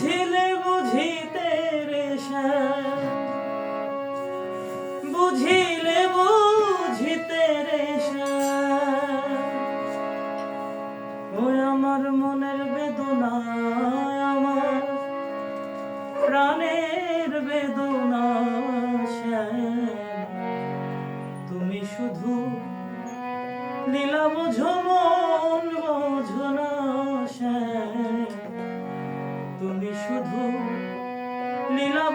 বুঝিলে, বুঝিতে রে বুঝিলে, বুঝিতে রে শ্যাম ওই আমার মনের বেদনা আমার প্রাণের বেদনা তুমি শুধু লীলা বোঝো, মন বোঝো না শুধু লীলা